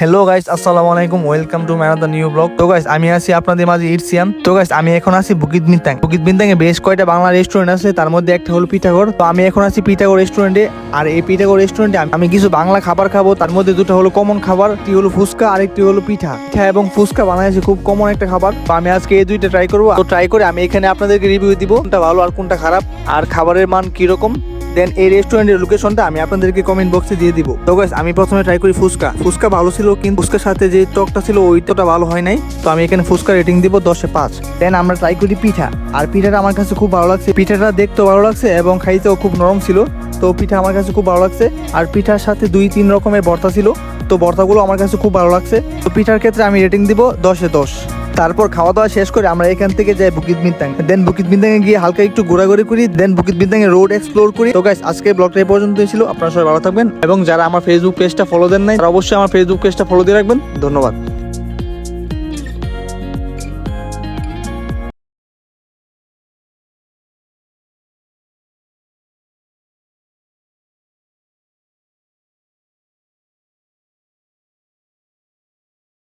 Hello guys আসসালামু আলাইকুম welcome to man the new vlog তো গাইস আমি আছি আপনাদের মাঝে ইরসিয়ান তো গাইস আমি এখন আছি বুকিত মিন্তাং বুকিত মিন্তাং এ বেশ কয়টা বাংলা রেস্টুরেন্ট আছে, তার মধ্যে একটা হলো পিঠাগড় তো আমি এখন আছি পিঠাগড় রেস্টুরেন্টে আর এই পিঠাগড় রেস্টুরেন্টে আমি কিছু বাংলা খাবার খাব, তার মধ্যে দুটো হলো কমন খাবার, একটি হলো ফুচকা আর একটি হলো পিঠা। পিঠা এবং ফুচকা বাংলাদেশে খুব কমন একটা খাবার। তো আমি আজকে এই দুইটা ট্রাই করব। তো ট্রাই করে আমি এখানে আপনাদেরকে রিভিউ দিব, কোনটা ভালো আর কোনটা খারাপ। আর খাবারের মান কীরকম? দেন এই রেস্টুরেন্টের লোকেশনটা আমি আপনাদেরকে কমেন্ট বক্সে দিয়ে দিব। তো গাইস আমি প্রথমে ট্রাই করি ফুচকা। ফুচকা ভালো ছিল, কিন্তু ফুচকার সাথে যে টকটা ছিল ওইটা ভালো হয় নাই। তো আমি এখানে ফুচকা রেটিং দিব দশে পাঁচ। দেন আমরা ট্রাই করি পিঠা। আর পিঠাটা আমার কাছে খুব ভালো লাগছে। পিঠাটা দেখতেও ভালো লাগছে এবং খাইতেও খুব নরম ছিল। তো পিঠা আমার কাছে খুব ভালো লাগছে। আর পিঠার সাথে দুই তিন রকমের ভর্তা ছিল। তো ভর্তাগুলো আমার কাছে খুব ভালো লাগছে। তো পিঠার ক্ষেত্রে আমি রেটিং দিব দশে দশ। তারপর খাওয়া দাওয়া শেষ করে আমরা এখান থেকে যাই বুকিত বিন্তাং দেন বুকিত বিন্তাং গিয়ে হালকা একটু ঘোরাঘুরি করি দেন বুকিত বিন্তাং রোড এক্সপ্লোর করি। তো গাইস আজকে ব্লগটা এই পর্যন্তই ছিল। আপনারা সবাই ভালো থাকবেন। এবং যারা আমার ফেসবুক পেজটা ফলো দেন নাই, তারা অবশ্যই আমার ফেসবুক পেজটা ফলো দিয়ে রাখবেন। ধন্যবাদ।